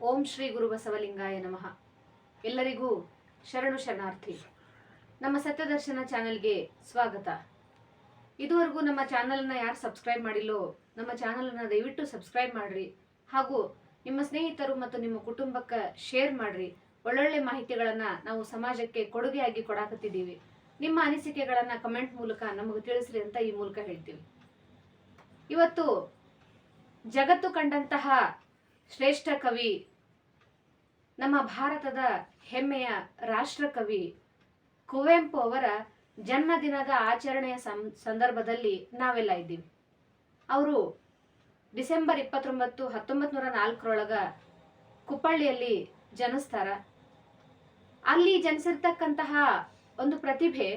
ಓಂ ಶ್ರೀ ಗುರು ಬಸವಲಿಂಗಾಯ ನಮಃ. ಎಲ್ಲರಿಗೂ ಶರಣು ಶರಣಾರ್ಥಿ. ನಮ್ಮ ಸತ್ಯದರ್ಶನ ಚಾನೆಲ್ಗೆ ಸ್ವಾಗತ. ಇದುವರೆಗೂ ನಮ್ಮ ಚಾನಲ್ನ ಯಾರು ಸಬ್ಸ್ಕ್ರೈಬ್ ಮಾಡಿಲ್ಲೋ, ನಮ್ಮ ಚಾನಲ್ನ ದಯವಿಟ್ಟು ಸಬ್ಸ್ಕ್ರೈಬ್ ಮಾಡ್ರಿ. ಹಾಗೂ ನಿಮ್ಮ ಸ್ನೇಹಿತರು ಮತ್ತು ನಿಮ್ಮ ಕುಟುಂಬಕ್ಕೆ ಶೇರ್ ಮಾಡ್ರಿ. ಒಳ್ಳೊಳ್ಳೆ ಮಾಹಿತಿಗಳನ್ನ ನಾವು ಸಮಾಜಕ್ಕೆ ಕೊಡುಗೆಯಾಗಿ ಕೊಡಾಕತ್ತಿದ್ದೀವಿ. ನಿಮ್ಮ ಅನಿಸಿಕೆಗಳನ್ನ ಕಮೆಂಟ್ ಮೂಲಕ ನಮಗೆ ತಿಳಿಸ್ರಿ ಅಂತ ಈ ಮೂಲಕ ಹೇಳ್ತೀವಿ. ಇವತ್ತು ಜಗತ್ತು ಕಂಡಂತಹ ಶ್ರೇಷ್ಠ ಕವಿ, ನಮ್ಮ ಭಾರತದ ಹೆಮ್ಮೆಯ ರಾಷ್ಟ್ರಕವಿ ಕುವೆಂಪು ಅವರ ಜನ್ಮದಿನದ ಆಚರಣೆಯ ಸಂದರ್ಭದಲ್ಲಿ ನಾವೆಲ್ಲ ಇದ್ದೀವಿ. ಅವರು ಡಿಸೆಂಬರ್ ಇಪ್ಪತ್ತೊಂಬತ್ತು ಹತ್ತೊಂಬತ್ತು ನೂರ ನಾಲ್ಕರೊಳಗ ಕುಪ್ಪಳ್ಳಿಯಲ್ಲಿ ಜನಿಸ್ತಾರ. ಅಲ್ಲಿ ಜನಿಸಿರ್ತಕ್ಕಂತಹ ಒಂದು ಪ್ರತಿಭೆ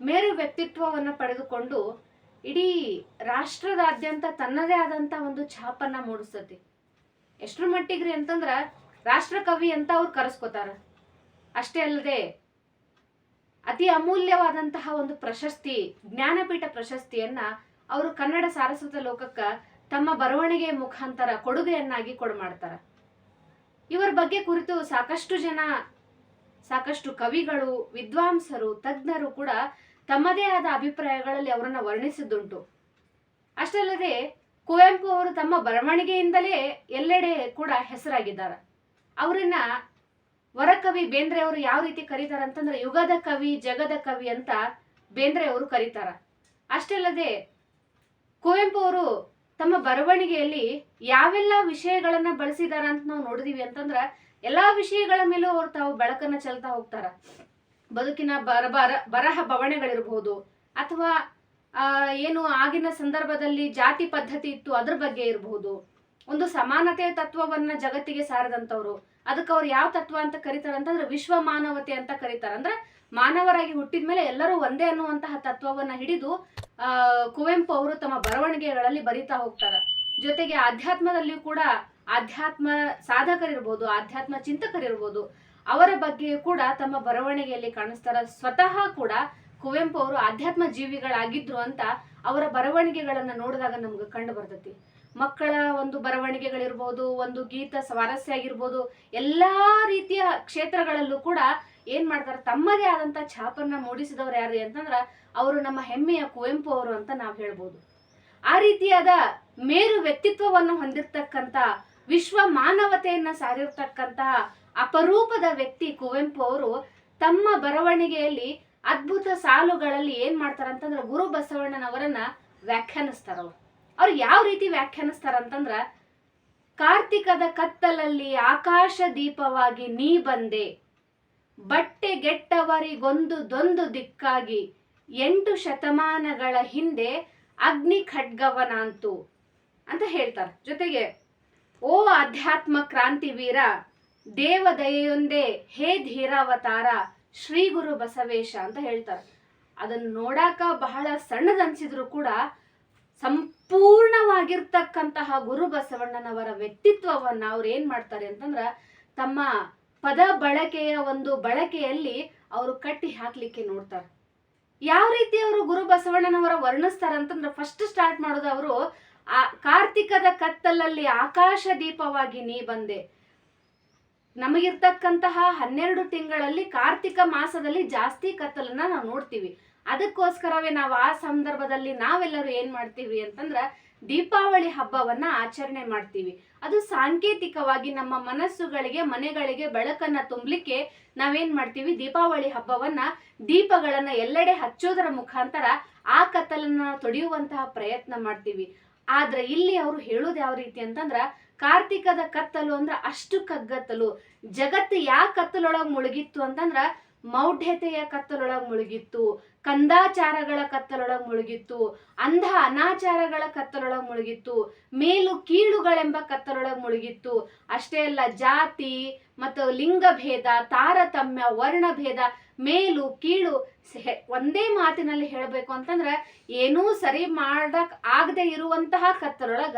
ಮೇರು ವ್ಯಕ್ತಿತ್ವವನ್ನು ಪಡೆದುಕೊಂಡು ಇಡೀ ರಾಷ್ಟ್ರದಾದ್ಯಂತ ತನ್ನದೇ ಆದಂಥ ಒಂದು ಛಾಪನ್ನ ಮೂಡಿಸ್ತತಿ. ಎಷ್ಟರ ಮಟ್ಟಿಗ್ರಿ ಅಂತಂದ್ರ ರಾಷ್ಟ್ರಕವಿ ಅಂತ ಅವ್ರು ಕರೆಸ್ಕೋತಾರ. ಅಷ್ಟೇ ಅಲ್ಲದೆ ಅತಿ ಅಮೂಲ್ಯವಾದಂತಹ ಒಂದು ಪ್ರಶಸ್ತಿ, ಜ್ಞಾನಪೀಠ ಪ್ರಶಸ್ತಿಯನ್ನ ಅವರು ಕನ್ನಡ ಸಾರಸ್ವತ ಲೋಕಕ್ಕ ತಮ್ಮ ಬರವಣಿಗೆ ಮುಖಾಂತರ ಕೊಡುಗೆಯನ್ನಾಗಿ ಕೊಡು ಮಾಡ್ತಾರ. ಇವರ ಬಗ್ಗೆ ಕುರಿತು ಸಾಕಷ್ಟು ಜನ, ಸಾಕಷ್ಟು ಕವಿಗಳು, ವಿದ್ವಾಂಸರು, ತಜ್ಞರು ಕೂಡ ತಮ್ಮದೇ ಆದ ಅಭಿಪ್ರಾಯಗಳಲ್ಲಿ ಅವರನ್ನ ವರ್ಣಿಸಿದ್ದುಂಟು. ಅಷ್ಟಲ್ಲದೆ ಕುವೆಂಪು ಅವರು ತಮ್ಮ ಬರವಣಿಗೆಯಿಂದಲೇ ಎಲ್ಲೆಡೆ ಕೂಡ ಹೆಸರಾಗಿದ್ದಾರೆ. ಅವರನ್ನ ವರಕವಿ ಬೇಂದ್ರೆ ಅವರು ಯಾವ ರೀತಿ ಕರೀತಾರ ಅಂತಂದ್ರೆ ಯುಗದ ಕವಿ, ಜಗದ ಕವಿ ಅಂತ ಬೇಂದ್ರೆ ಅವರು ಕರೀತಾರ. ಅಷ್ಟಲ್ಲದೆ ಕುವೆಂಪು ಅವರು ತಮ್ಮ ಬರವಣಿಗೆಯಲ್ಲಿ ಯಾವೆಲ್ಲ ವಿಷಯಗಳನ್ನ ಬಳಸಿದಾರ ಅಂತ ನಾವು ನೋಡಿದೀವಿ ಅಂತಂದ್ರ ಎಲ್ಲಾ ವಿಷಯಗಳ ಮೇಲೂ ಅವರು ತಾವು ಬೆಳಕನ್ನ ಚೆಲ್ತಾ ಹೋಗ್ತಾರ. ಬದುಕಿನ ಬರ ಬರ ಬರಹ ಬವಣೆಗಳಿರ್ಬಹುದು ಅಥವಾ ಏನು ಆಗಿನ ಸಂದರ್ಭದಲ್ಲಿ ಜಾತಿ ಪದ್ಧತಿ ಇತ್ತು ಅದ್ರ ಬಗ್ಗೆ ಇರಬಹುದು ಒಂದು ಸಮಾನತೆ ತತ್ವವನ್ನ ಜಗತ್ತಿಗೆ ಸಾರದಂತವ್ರು ಅದಕ್ಕೆ ಅವ್ರು ಯಾವ ತತ್ವ ಅಂತ ಕರೀತಾರೆ ಅಂತಂದ್ರೆ ವಿಶ್ವ ಮಾನವತೆ ಅಂತ ಕರೀತಾರೆ. ಅಂದ್ರೆ ಮಾನವರಾಗಿ ಹುಟ್ಟಿದ ಮೇಲೆ ಎಲ್ಲರೂ ಒಂದೇ ಅನ್ನುವಂತಹ ತತ್ವವನ್ನ ಹಿಡಿದು, ಆ, ಕುವೆಂಪು ಅವರು ತಮ್ಮ ಬರವಣಿಗೆಗಳಲ್ಲಿ ಬರಿತಾ ಹೋಗ್ತಾರ. ಜೊತೆಗೆ ಆಧ್ಯಾತ್ಮದಲ್ಲಿಯೂ ಕೂಡ ಆಧ್ಯಾತ್ಮ ಸಾಧಕರಿರ್ಬೋದು, ಆಧ್ಯಾತ್ಮ ಚಿಂತಕರಿರ್ಬೋದು, ಅವರ ಬಗ್ಗೆ ಕೂಡ ತಮ್ಮ ಬರವಣಿಗೆಯಲ್ಲಿ ಕಾಣಿಸ್ತಾರ. ಸ್ವತಃ ಕೂಡ ಕುವೆಂಪು ಅವರು ಆಧ್ಯಾತ್ಮ ಜೀವಿಗಳಾಗಿದ್ರು ಅಂತ ಅವರ ಬರವಣಿಗೆಗಳನ್ನ ನೋಡಿದಾಗ ನಮ್ಗೆ ಕಂಡು ಬರ್ತೈತಿ. ಮಕ್ಕಳ ಒಂದು ಬರವಣಿಗೆಗಳಿರ್ಬೋದು, ಒಂದು ಗೀತ ಸ್ವಾರಸ್ಯ ಆಗಿರ್ಬೋದು, ಎಲ್ಲಾ ರೀತಿಯ ಕ್ಷೇತ್ರಗಳಲ್ಲೂ ಕೂಡ ಏನ್ ಮಾಡ್ತಾರೆ, ತಮ್ಮದೇ ಆದಂತ ಛಾಪನ್ನ ಮೂಡಿಸಿದವರು ಯಾರು ಅಂತಂದ್ರ ಅವರು ನಮ್ಮ ಹೆಮ್ಮೆಯ ಕುವೆಂಪು ಅವರು ಅಂತ ನಾವು ಹೇಳ್ಬೋದು. ಆ ರೀತಿಯಾದ ಮೇರು ವ್ಯಕ್ತಿತ್ವವನ್ನು ಹೊಂದಿರತಕ್ಕಂತ ವಿಶ್ವ ಮಾನವತೆಯನ್ನ ಸಾರಿರ್ತಕ್ಕಂತಹ ಅಪರೂಪದ ವ್ಯಕ್ತಿ ಕುವೆಂಪು ಅವರು ತಮ್ಮ ಬರವಣಿಗೆಯಲ್ಲಿ ಅದ್ಭುತ ಸಾಲುಗಳಲ್ಲಿ ಏನ್ ಮಾಡ್ತಾರ ಅಂತಂದ್ರ ಗುರು ಬಸವಣ್ಣನವರನ್ನ ವ್ಯಾಖ್ಯಾನಿಸ್ತಾರ ಅವ್ರು ಅವ್ರು ಯಾವ ರೀತಿ ವ್ಯಾಖ್ಯಾನಿಸ್ತಾರ ಅಂತಂದ್ರ, ಕಾರ್ತಿಕದ ಕತ್ತಲಲ್ಲಿ ಆಕಾಶ ದೀಪವಾಗಿ ನೀ ಬಂದೆ ಬಟ್ಟೆಗೆಟ್ಟವರಿಗೊಂದು ದೊಂದು ದಿಕ್ಕಾಗಿ ಎಂಟು ಶತಮಾನಗಳ ಹಿಂದೆ ಅಗ್ನಿ ಖಡ್ಗವನಾಂತು ಅಂತ ಹೇಳ್ತಾರೆ. ಜೊತೆಗೆ, ಓ ಅಧ್ಯಾತ್ಮ ಕ್ರಾಂತಿವೀರ, ದೇವದಯೆಯೊಂದೇ ಹೇ ಧೀರಾವತಾರ ಶ್ರೀ ಗುರು ಬಸವೇಶ ಅಂತ ಹೇಳ್ತಾರೆ. ಅದನ್ನ ನೋಡಾಕ ಬಹಳ ಸಣ್ಣದನ್ಸಿದ್ರು ಕೂಡ ಸಂಪೂರ್ಣವಾಗಿರ್ತಕ್ಕಂತಹ ಗುರು ಬಸವಣ್ಣನವರ ವ್ಯಕ್ತಿತ್ವವನ್ನ ಅವ್ರು ಏನ್ ಮಾಡ್ತಾರೆ ಅಂತಂದ್ರ ತಮ್ಮ ಪದ ಬಳಕೆಯ ಒಂದು ಬಳಕೆಯಲ್ಲಿ ಅವರು ಕಟ್ಟಿ ಹಾಕ್ಲಿಕ್ಕೆ ನೋಡ್ತಾರೆ. ಯಾವ ರೀತಿ ಅವರು ಗುರು ಬಸವಣ್ಣನವರ ವರ್ಣಿಸ್ತಾರೆ ಅಂತಂದ್ರೆ ಫಸ್ಟ್ ಸ್ಟಾರ್ಟ್ ಮಾಡೋದು ಅವರು, ಆ ಕಾರ್ತಿಕದ ಕತ್ತಲಲ್ಲಿ ಆಕಾಶ ದೀಪವಾಗಿ ನೀ ಬಂದೆ ನಮಗಿರ್ತಕ್ಕಂತಹ ಹನ್ನೆರಡು ತಿಂಗಳಲ್ಲಿ ಕಾರ್ತಿಕ ಮಾಸದಲ್ಲಿ ಜಾಸ್ತಿ ಕತ್ತಲನ್ನ ನಾವು ನೋಡ್ತೀವಿ. ಅದಕ್ಕೋಸ್ಕರವೇ ನಾವು ಆ ಸಂದರ್ಭದಲ್ಲಿ ನಾವೆಲ್ಲರೂ ಏನ್ ಮಾಡ್ತೀವಿ ಅಂತಂದ್ರ ದೀಪಾವಳಿ ಹಬ್ಬವನ್ನ ಆಚರಣೆ ಮಾಡ್ತೀವಿ. ಅದು ಸಾಂಕೇತಿಕವಾಗಿ ನಮ್ಮ ಮನಸ್ಸುಗಳಿಗೆ, ಮನೆಗಳಿಗೆ ಬೆಳಕನ್ನ ತುಂಬಲಿಕ್ಕೆ ನಾವೇನ್ ಮಾಡ್ತೀವಿ? ದೀಪಾವಳಿ ಹಬ್ಬವನ್ನ ದೀಪಗಳನ್ನ ಎಲ್ಲೆಡೆ ಹಚ್ಚೋದರ ಮುಖಾಂತರ ಆ ಕತ್ತಲನ್ನ ತೊಡೆಯುವಂತಹ ಪ್ರಯತ್ನ ಮಾಡ್ತೀವಿ. ಆದ್ರೆ ಇಲ್ಲಿ ಅವರು ಹೇಳೋದು ಯಾವ ರೀತಿ ಅಂತಂದ್ರ ಕಾರ್ತಿಕದ ಕತ್ತಲು ಅಂದ್ರ ಅಷ್ಟು ಕಗ್ಗತ್ತಲು. ಜಗತ್ತು ಯಾವ ಕತ್ತಲೊಳಗೆ ಮುಳುಗಿತ್ತು ಅಂತಂದ್ರ ಮೌಢ್ಯತೆಯ ಕತ್ತಲೊಳಗೆ ಮುಳುಗಿತ್ತು, ಕಂದಾಚಾರಗಳ ಕತ್ತಲೊಳಗೆ ಮುಳುಗಿತ್ತು, ಅಂಧ ಅನಾಚಾರಗಳ ಕತ್ತಲೊಳಗೆ ಮುಳುಗಿತ್ತು, ಮೇಲು ಕೀಳುಗಳೆಂಬ ಕತ್ತಲೊಳಗೆ ಮುಳುಗಿತ್ತು. ಅಷ್ಟೇ ಅಲ್ಲ ಜಾತಿ ಮತ್ತು ಲಿಂಗಭೇದ, ತಾರತಮ್ಯ, ವರ್ಣಭೇದ ಮೇಲು, ಕೀಳು ಒಂದೇ ಮಾತಿನಲ್ಲಿ ಹೇಳಬೇಕು ಅಂತಂದ್ರ ಏನೂ ಸರಿ ಮಾಡಕ್ ಆಗದೆ ಇರುವಂತಹ ಕತ್ತಲೊಳಗ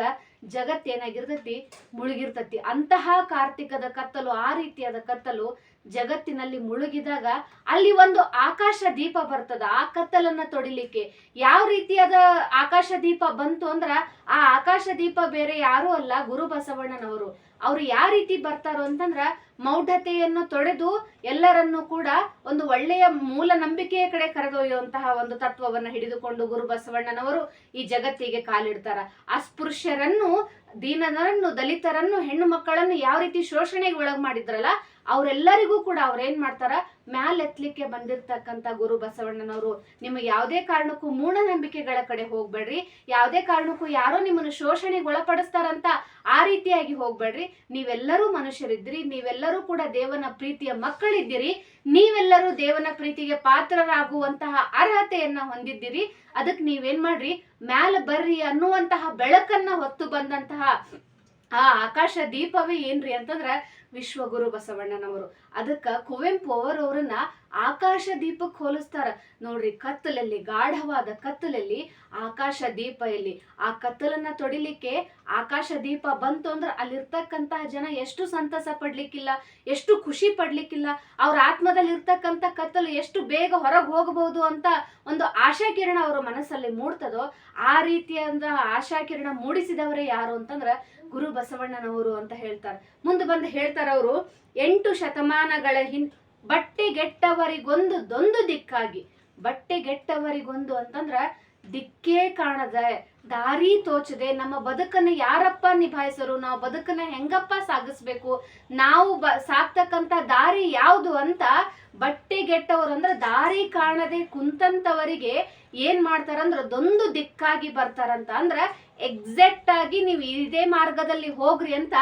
ಜಗತ್ತೇನಾಗಿರ್ತತಿ ಮುಳುಗಿರ್ತತಿ. ಅಂತಹ ಕಾರ್ತಿಕದ ಕತ್ತಲು, ಆ ರೀತಿಯಾದ ಕತ್ತಲು ಜಗತ್ತಿನಲ್ಲಿ ಮುಳುಗಿದಾಗ ಅಲ್ಲಿ ಒಂದು ಆಕಾಶ ದೀಪ ಬರ್ತದ. ಆ ಕತ್ತಲನ್ನ ತೊಡಿಲಿಕ್ಕೆ ಯಾವ ರೀತಿಯಾದ ಆಕಾಶ ದೀಪ ಬಂತು ಅಂದ್ರ ಆ ಆಕಾಶ ದೀಪ ಬೇರೆ ಯಾರೂ ಅಲ್ಲ ಗುರು ಬಸವಣ್ಣನವರು. ಅವ್ರು ಯಾವ ರೀತಿ ಬರ್ತಾರೋ ಅಂತಂದ್ರ ಮೌಢತೆಯನ್ನು ತೊಡೆದು ಎಲ್ಲರನ್ನೂ ಕೂಡ ಒಂದು ಒಳ್ಳೆಯ ಮೂಲ ನಂಬಿಕೆಯ ಕಡೆ ಕರೆದೊಯ್ಯುವಂತಹ ಒಂದು ತತ್ವವನ್ನ ಹಿಡಿದುಕೊಂಡು ಗುರು ಬಸವಣ್ಣನವರು ಈ ಜಗತ್ತಿಗೆ ಕಾಲಿಡ್ತಾರ. ಅಸ್ಪೃಶ್ಯರನ್ನು ದೀನರನ್ನು, ದಲಿತರನ್ನು, ಹೆಣ್ಣು ಮಕ್ಕಳನ್ನು ಯಾವ ರೀತಿ ಶೋಷಣೆಗೆ ಒಳಗ ಮಾಡಿದ್ರಲ್ಲ, ಅವರೆಲ್ಲರಿಗೂ ಕೂಡ ಅವ್ರೇನ್ ಮಾಡ್ತಾರ, ಮ್ಯಾಲೆತ್ಲಿಕ್ಕೆ ಬಂದಿರ್ತಕ್ಕಂಥ ಗುರು ಬಸವಣ್ಣನವರು. ನಿಮಗೆ ಯಾವುದೇ ಕಾರಣಕ್ಕೂ ಮೂಢನಂಬಿಕೆಗಳ ಕಡೆ ಹೋಗ್ಬೇಡ್ರಿ, ಯಾವುದೇ ಕಾರಣಕ್ಕೂ ಯಾರೋ ನಿಮ್ಮನ್ನು ಶೋಷಣೆಗೆ ಒಳಪಡಿಸ್ತಾರಂತ ಆ ರೀತಿಯಾಗಿ ಹೋಗ್ಬೇಡ್ರಿ. ನೀವೆಲ್ಲರೂ ಮನುಷ್ಯರಿದ್ದೀರಿ ನೀವೆಲ್ಲರೂ ಕೂಡ ದೇವನ ಪ್ರೀತಿಯ ಮಕ್ಕಳಿದ್ದೀರಿ. ನೀವೆಲ್ಲರೂ ದೇವನ ಪ್ರೀತಿಗೆ ಪಾತ್ರರಾಗುವಂತಹ ಅರ್ಹತೆಯನ್ನ ಹೊಂದಿದ್ದೀರಿ. ಅದಕ್ಕೆ ನೀವೇನ್ ಮಾಡ್ರಿ? ಮ್ಯಾಲ ಬರ್ರಿ ಅನ್ನುವಂತಹ ಬೆಳಕನ್ನ ಹೊತ್ತು ಬಂದಂತಹ ಆ ಆಕಾಶ ದೀಪವೇ ಏನ್ರಿ ಅಂತಂದ್ರ ವಿಶ್ವಗುರು ಬಸವಣ್ಣನವರು. ಅದಕ್ಕ ಕುವೆಂಪು ಅವರವ್ರನ್ನ ಆಕಾಶ ದೀಪಕ್ಕೆ ಹೋಲಿಸ್ತಾರ. ನೋಡ್ರಿ ಕತ್ತಲಲ್ಲಿ, ಗಾಢವಾದ ಕತ್ತಲಲ್ಲಿ ಆಕಾಶ ದೀಪ ಎಲ್ಲಿ ಆ ಕತ್ತಲನ್ನ ತೊಡಿಲಿಕ್ಕೆ ಆಕಾಶ ದೀಪ ಬಂತು ಅಂದ್ರೆ ಅಲ್ಲಿರ್ತಕ್ಕಂತಹ ಜನ ಎಷ್ಟು ಸಂತಸ ಪಡ್ಲಿಕ್ಕಿಲ್ಲ, ಎಷ್ಟು ಖುಷಿ ಪಡ್ಲಿಕ್ಕಿಲ್ಲ. ಅವ್ರ ಆತ್ಮದಲ್ಲಿ ಇರ್ತಕ್ಕಂಥ ಕತ್ತಲು ಎಷ್ಟು ಬೇಗ ಹೊರಗೆ ಹೋಗಬಹುದು ಅಂತ ಒಂದು ಆಶಾಕಿರಣ ಅವರ ಮನಸ್ಸಲ್ಲಿ ಮೂಡ್ತದೋ, ಆ ರೀತಿಯಾದ ಆಶಾಕಿರಣ ಮೂಡಿಸಿದವರೇ ಯಾರು ಅಂತಂದ್ರ ಗುರು ಬಸವಣ್ಣನವರು ಅಂತ ಹೇಳ್ತಾರೆ. ಮುಂದೆ ಬಂದು ಹೇಳ್ತಾರೆ ಅವರು, ಎಂಟು ಶತಮಾನಗಳ ಹಿನ್, ಬಟ್ಟೆಗೆಟ್ಟವರಿಗೊಂದು ದೊಂದು ದಿಕ್ಕಾಗಿ. ಬಟ್ಟೆಗೆಟ್ಟವರಿಗೊಂದು ಅಂತಂದ್ರ ದಿಕ್ಕೇ ಕಾಣದೆ ದಾರಿ ತೋಚದೆ ನಮ್ಮ ಬದುಕನ್ನ ಯಾರಪ್ಪ ನಿಭಾಯಿಸರು? ನಾವು ಬದುಕನ್ನ ಹೆಂಗಪ್ಪ ಸಾಗಿಸ್ಬೇಕು? ನಾವು ಬ ಸಾಕ್ತಕ್ಕಂತ ದಾರಿ ಯಾವುದು ಅಂತ ಬಟ್ಟೆಗೆಟ್ಟವರು ಅಂದ್ರೆ ದಾರಿ ಕಾಣದೆ ಕುಂತಂತವರಿಗೆ ಏನ್ ಮಾಡ್ತಾರಂದ್ರ ಅದೊಂದು ದಿಕ್ಕಾಗಿ ಬರ್ತಾರಂತ ಅಂದ್ರ ಎಕ್ಸಾಕ್ಟ್ ಆಗಿ ನೀವು ಇದೇ ಮಾರ್ಗದಲ್ಲಿ ಹೋಗ್ರಿ ಅಂತ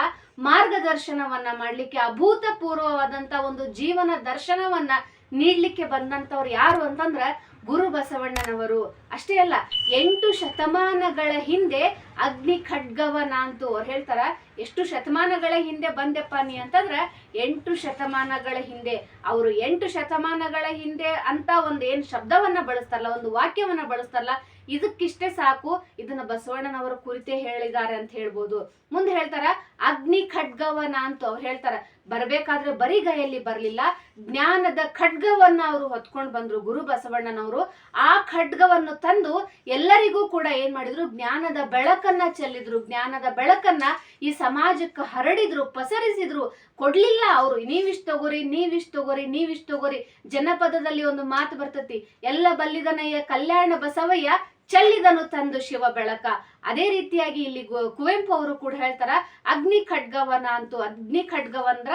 ಮಾರ್ಗದರ್ಶನವನ್ನ ಮಾಡ್ಲಿಕ್ಕೆ, ಅಭೂತಪೂರ್ವವಾದಂತ ಒಂದು ಜೀವನ ದರ್ಶನವನ್ನ ನೀಡ್ಲಿಕ್ಕೆ ಬಂದಂತವ್ರು ಯಾರು ಅಂತಂದ್ರ ಗುರು ಬಸವಣ್ಣನವರು ಅಷ್ಟೇ ಅಲ್ಲ, ಎಂಟು ಶತಮಾನಗಳ ಹಿಂದೆ ಅಗ್ನಿ ಖಡ್ಗವನ ಅಂತ ಅವ್ರು ಹೇಳ್ತಾರ, ಎಷ್ಟು ಶತಮಾನಗಳ ಹಿಂದೆ ಬಂದೆಪ್ಪ ನೀ ಅಂತಂದ್ರ ಎಂಟು ಶತಮಾನಗಳ ಹಿಂದೆ. ಅವರು ಎಂಟು ಶತಮಾನಗಳ ಹಿಂದೆ ಅಂತ ಒಂದು ಏನು ಶಬ್ದವನ್ನ ಬಳಸ್ತಾರಲ್ಲ, ಒಂದು ವಾಕ್ಯವನ್ನ ಬಳಸ್ತಾರಲ್ಲ, ಇದಕ್ಕಿಷ್ಟೇ ಸಾಕು, ಇದನ್ನ ಬಸವಣ್ಣನವರ ಕುರಿತೇ ಹೇಳಿದ್ದಾರೆ ಅಂತ ಹೇಳ್ಬೋದು. ಮುಂದೆ ಹೇಳ್ತಾರ, ಅಗ್ನಿ ಖಡ್ಗವನ ಅಂತ ಅವ್ರು ಹೇಳ್ತಾರ ಬರ್ಬೇಕಾದ್ರೆ ಬರಿಗೈಯಲ್ಲಿ ಬರಲಿಲ್ಲ. ಜ್ಞಾನದ ಖಡ್ಗವನ್ನ ಅವರು ಹೊತ್ಕೊಂಡ್ ಬಂದ್ರು ಗುರು ಬಸವಣ್ಣನವರು. ಆ ಖಡ್ಗವನ್ನು ತಂದು ಎಲ್ಲರಿಗೂ ಕೂಡ ಏನ್ ಮಾಡಿದ್ರು? ಜ್ಞಾನದ ಬೆಳಕನ್ನ ಚೆಲ್ಲಿದ್ರು. ಜ್ಞಾನದ ಬೆಳಕನ್ನ ಈ ಸಮಾಜಕ್ಕೆ ಹರಡಿದ್ರು, ಪಸರಿಸಿದ್ರು. ಕೊಡ್ಲಿಲ್ಲ ಅವರು. ನೀವಿಷ್ಟು ತಗೋರಿ ನೀವಿಷ್ಟು ತಗೋರಿ ನೀವಿಷ್ಟು ತಗೋರಿ. ಜನಪದದಲ್ಲಿ ಒಂದು ಮಾತು ಬರ್ತತಿ. ಎಲ್ಲ ಬಲ್ಲಿದನಯ್ಯ, ಕಲ್ಯಾಣ ಬಸವಯ್ಯ ಚೆಲ್ಲಿದನು ತಂದು ಶಿವ ಬೆಳಕ. ಅದೇ ರೀತಿಯಾಗಿ ಇಲ್ಲಿ ಕುವೆಂಪು ಅವರು ಕೂಡ ಹೇಳ್ತಾರ, ಅಗ್ನಿ ಖಡ್ಗವನ ಅಂತೂ, ಅಗ್ನಿ ಖಡ್ಗವಂದ್ರ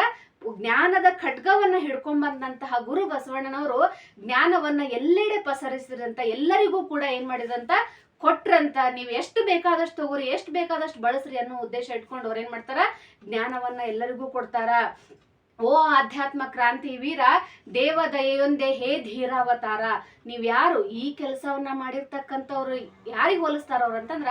ಜ್ಞಾನದ ಖಡ್ಗವನ್ನ ಹಿಡ್ಕೊಂಡ್ ಬಂದಂತಹ ಗುರು ಬಸವಣ್ಣನವರು ಜ್ಞಾನವನ್ನ ಎಲ್ಲೆಡೆ ಪಸರಿಸಿದಂತ ಎಲ್ಲರಿಗೂ ಕೂಡ ಏನ್ ಮಾಡಿದಂತ ಕೊಟ್ರಂತ, ನೀವು ಎಷ್ಟು ಬೇಕಾದಷ್ಟು ತಗೋರಿ, ಎಷ್ಟು ಬೇಕಾದಷ್ಟು ಬಳಸ್ರಿ ಅನ್ನೋ ಉದ್ದೇಶ ಇಟ್ಕೊಂಡು ಅವ್ರು ಏನ್ ಮಾಡ್ತಾರ, ಜ್ಞಾನವನ್ನ ಎಲ್ಲರಿಗೂ ಕೊಡ್ತಾರ. ಓ ಆಧ್ಯಾತ್ಮ ಕ್ರಾಂತಿ ವೀರ ದೇವ ದಯೆಯೊಂದೇ ಹೇ ಧೀರಾವತಾರ. ನೀವ್ಯಾರು ಈ ಕೆಲಸವನ್ನ ಮಾಡಿರ್ತಕ್ಕಂಥವ್ರು, ಯಾರಿಗ್ ಹೋಲಿಸ್ತಾರ ಅವ್ರು ಅಂತಂದ್ರ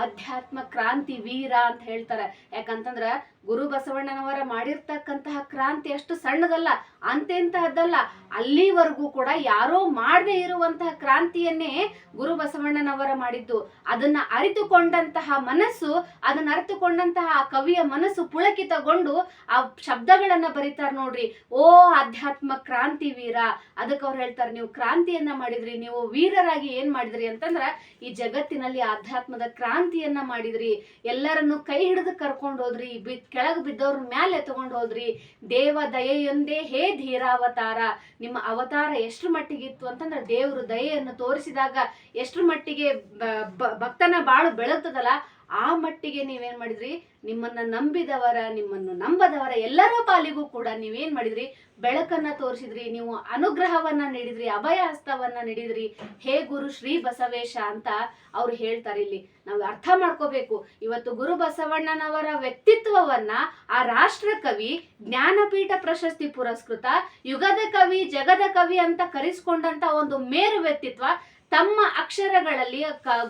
ಆಧ್ಯಾತ್ಮ ಕ್ರಾಂತಿ ವೀರ ಅಂತ ಹೇಳ್ತಾರೆ. ಯಾಕಂತಂದ್ರ ಗುರು ಬಸವಣ್ಣನವರ ಮಾಡಿರ್ತಕ್ಕಂತಹ ಕ್ರಾಂತಿ ಅಷ್ಟು ಸಣ್ಣದಲ್ಲ, ಅಂತೆಂತಹದ್ದಲ್ಲ. ಅಲ್ಲಿವರೆಗೂ ಕೂಡ ಯಾರೋ ಮಾಡದೇ ಇರುವಂತಹ ಕ್ರಾಂತಿಯನ್ನೇ ಗುರು ಬಸವಣ್ಣನವರ ಮಾಡಿದ್ದು. ಅದನ್ನ ಅರಿತುಕೊಂಡಂತಹ ಮನಸ್ಸು, ಅದನ್ನ ಅರಿತುಕೊಂಡಂತಹ ಆ ಕವಿಯ ಮನಸ್ಸು ಪುಳಕಿತಗೊಂಡು ಆ ಶಬ್ದಗಳನ್ನ ಬರೀತಾರೆ ನೋಡ್ರಿ. ಓ ಆಧ್ಯಾತ್ಮ ಕ್ರಾಂತಿ ವೀರ. ಅದಕ್ಕೆ ಅವ್ರು ಹೇಳ್ತಾರೆ, ನೀವು ಕ್ರಾಂತಿಯನ್ನ ಮಾಡಿದ್ರಿ, ನೀವು ವೀರರಾಗಿ ಏನ್ ಮಾಡಿದ್ರಿ? ಅಂತಂದ್ರ, ಈ ಜಗತ್ತಿನಲ್ಲಿ ಆಧ್ಯಾತ್ಮದ ಕ್ರಾಂತಿಯನ್ನ ಮಾಡಿದ್ರಿ, ಎಲ್ಲರನ್ನು ಕೈ ಹಿಡಿದು ಕರ್ಕೊಂಡು ಹೋದ್ರಿ, ಬಿ, ಕೆಳಗೆ ಬಿದ್ದವ್ರ ಮ್ಯಾಲೆ ತಗೊಂಡ್ ಹೋದ್ರಿ. ದೇವ ದಯೆಯೊಂದೇ ಹೇ ಧೀರಾವತಾರ. ನಿಮ್ಮ ಅವತಾರ ಎಷ್ಟು ಮಟ್ಟಿಗಿತ್ತು ಅಂತಂದ್ರೆ ದೇವರು ದಯೆಯನ್ನು ತೋರಿಸಿದಾಗ ಎಷ್ಟು ಮಟ್ಟಿಗೆ ಭಕ್ತನ ಬಾಳು ಬೆಳಗ್ತದಲ್ಲ ಆ ಮಟ್ಟಿಗೆ ನೀವೇನ್ ಮಾಡಿದ್ರಿ? ನಿಮ್ಮನ್ನ ನಂಬಿದವರ, ನಿಮ್ಮನ್ನು ನಂಬದವರ ಎಲ್ಲರ ಪಾಲಿಗೂ ಕೂಡ ನೀವೇನ್ ಮಾಡಿದ್ರಿ? ಬೆಳಕನ್ನ ತೋರಿಸಿದ್ರಿ, ನೀವು ಅನುಗ್ರಹವನ್ನ ನೀಡಿದ್ರಿ, ಅಭಯ ಹಸ್ತವನ್ನ ನೀಡಿದ್ರಿ. ಹೇ ಗುರು ಶ್ರೀ ಬಸವೇಶ ಅಂತ ಅವ್ರು ಹೇಳ್ತಾರೆ ಇಲ್ಲಿ. ನಾವು ಅರ್ಥ ಮಾಡ್ಕೋಬೇಕು. ಇವತ್ತು ಗುರು ಬಸವಣ್ಣನವರ ವ್ಯಕ್ತಿತ್ವವನ್ನ ಆ ರಾಷ್ಟ್ರ ಕವಿ, ಜ್ಞಾನಪೀಠ ಪ್ರಶಸ್ತಿ ಪುರಸ್ಕೃತ, ಯುಗದ ಕವಿ, ಜಗದ ಕವಿ ಅಂತ ಕರೆಸ್ಕೊಂಡಂತ ಒಂದು ಮೇರು ವ್ಯಕ್ತಿತ್ವ ತಮ್ಮ ಅಕ್ಷರಗಳಲ್ಲಿ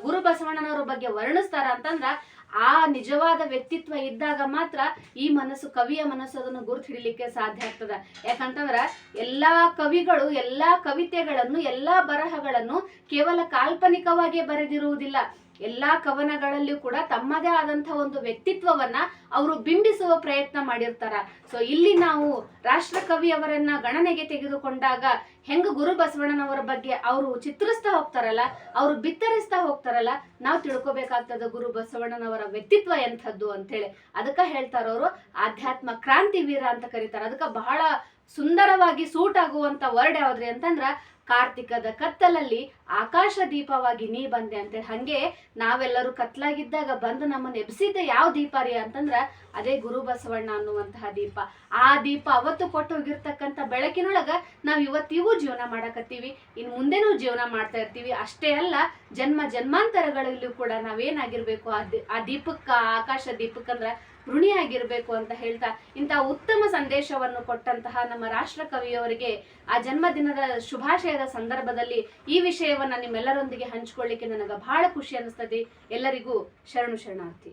ಗುರು ಬಸವಣ್ಣನವರ ಬಗ್ಗೆ ವರ್ಣಿಸ್ತಾರ ಅಂತಂದ್ರ ಆ ನಿಜವಾದ ವ್ಯಕ್ತಿತ್ವ ಇದ್ದಾಗ ಮಾತ್ರ ಈ ಮನಸ್ಸು, ಕವಿಯ ಮನಸ್ಸು ಅದನ್ನು ಗುರುತು ಹಿಡಿಲಿಕ್ಕೆ ಸಾಧ್ಯ ಆಗ್ತದ. ಯಾಕಂತಂದ್ರ ಎಲ್ಲಾ ಕವಿಗಳು, ಎಲ್ಲಾ ಕವಿತೆಗಳನ್ನು, ಎಲ್ಲಾ ಬರಹಗಳನ್ನು ಕೇವಲ ಕಾಲ್ಪನಿಕವಾಗಿ ಬರೆದಿರುವುದಿಲ್ಲ. ಎಲ್ಲಾ ಕವನಗಳಲ್ಲಿಯೂ ಕೂಡ ತಮ್ಮದೇ ಆದಂತಹ ಒಂದು ವ್ಯಕ್ತಿತ್ವವನ್ನ ಅವರು ಬಿಂಬಿಸುವ ಪ್ರಯತ್ನ ಮಾಡಿರ್ತಾರ. ಸೊ ಇಲ್ಲಿ ನಾವು ರಾಷ್ಟ್ರಕವಿ ಕವಿಯವರನ್ನ ಗಣನೆಗೆ ತೆಗೆದುಕೊಂಡಾಗ ಹೆಂಗ ಗುರು ಬಸವಣ್ಣನವರ ಬಗ್ಗೆ ಅವರು ಚಿತ್ರಿಸ್ತಾ ಹೋಗ್ತಾರಲ್ಲ, ಅವರು ಬಿತ್ತರಿಸ್ತಾ ಹೋಗ್ತಾರಲ್ಲ, ನಾವು ತಿಳ್ಕೊಬೇಕಾಗ್ತದ ಗುರು ಬಸವಣ್ಣನವರ ವ್ಯಕ್ತಿತ್ವ ಎಂಥದ್ದು ಅಂತೇಳಿ. ಅದಕ್ಕ ಹೇಳ್ತಾರವರು ಆಧ್ಯಾತ್ಮ ಕ್ರಾಂತಿ ವೀರ ಅಂತ ಕರೀತಾರ. ಅದಕ್ಕ ಬಹಳ ಸುಂದರವಾಗಿ ಸೂಟ್ ಆಗುವಂತ ವರ್ಡ್ ಯಾವ್ದ್ರಿ ಅಂತಂದ್ರ ಕಾರ್ತಿಕದ ಕತ್ತಲಲ್ಲಿ ಆಕಾಶ ದೀಪವಾಗಿ ನೀ ಬಂದೆ ಅಂತೇಳಿ ಹಂಗೆ ನಾವೆಲ್ಲರೂ ಕತ್ಲಾಗಿದ್ದಾಗ ಬಂದು ನಮ್ಮನ್ನು ಎಬ್ಸಿದ್ದ ಯಾವ ದೀಪ ರೀ ಅಂತಂದ್ರ ಅದೇ ಗುರು ಬಸವಣ್ಣ ಅನ್ನುವಂತಹ ದೀಪ. ಆ ದೀಪ ಅವತ್ತು ಕೊಟ್ಟು ಹೋಗಿರ್ತಕ್ಕಂಥ ಬೆಳಕಿನೊಳಗ ನಾವ್ ಇವತ್ತಿಗೂ ಜೀವನ ಮಾಡಕತ್ತೀವಿ. ಇನ್ ಮುಂದೆನೂ ಜೀವನ ಮಾಡ್ತಾ ಇರ್ತೀವಿ. ಅಷ್ಟೇ ಅಲ್ಲ, ಜನ್ಮ ಜನ್ಮಾಂತರಗಳಲ್ಲೂ ಕೂಡ ನಾವೇನಾಗಿರ್ಬೇಕು? ಆ ದಿ- ಆ ದೀಪಕ್ಕ ಆಕಾಶ ದೀಪಕ್ಕಂದ್ರ ಋಣಿಯಾಗಿರ್ಬೇಕು ಅಂತ ಹೇಳ್ತಾ ಇಂತಹ ಉತ್ತಮ ಸಂದೇಶವನ್ನು ಕೊಟ್ಟಂತಹ ನಮ್ಮ ರಾಷ್ಟ್ರ ಕವಿಯವರಿಗೆ ಆ ಜನ್ಮದಿನದ ಶುಭಾಶಯದ ಸಂದರ್ಭದಲ್ಲಿ ಈ ವಿಷಯವನ್ನ ನಿಮ್ಮೆಲ್ಲರೊಂದಿಗೆ ಹಂಚಿಕೊಳ್ಳಿಕ್ಕೆ ನನಗೆ ಬಹಳ ಖುಷಿ ಅನಿಸ್ತದೆ ಎಲ್ಲರಿಗೂ ಶರಣು ಶರಣಾರ್ಥಿ.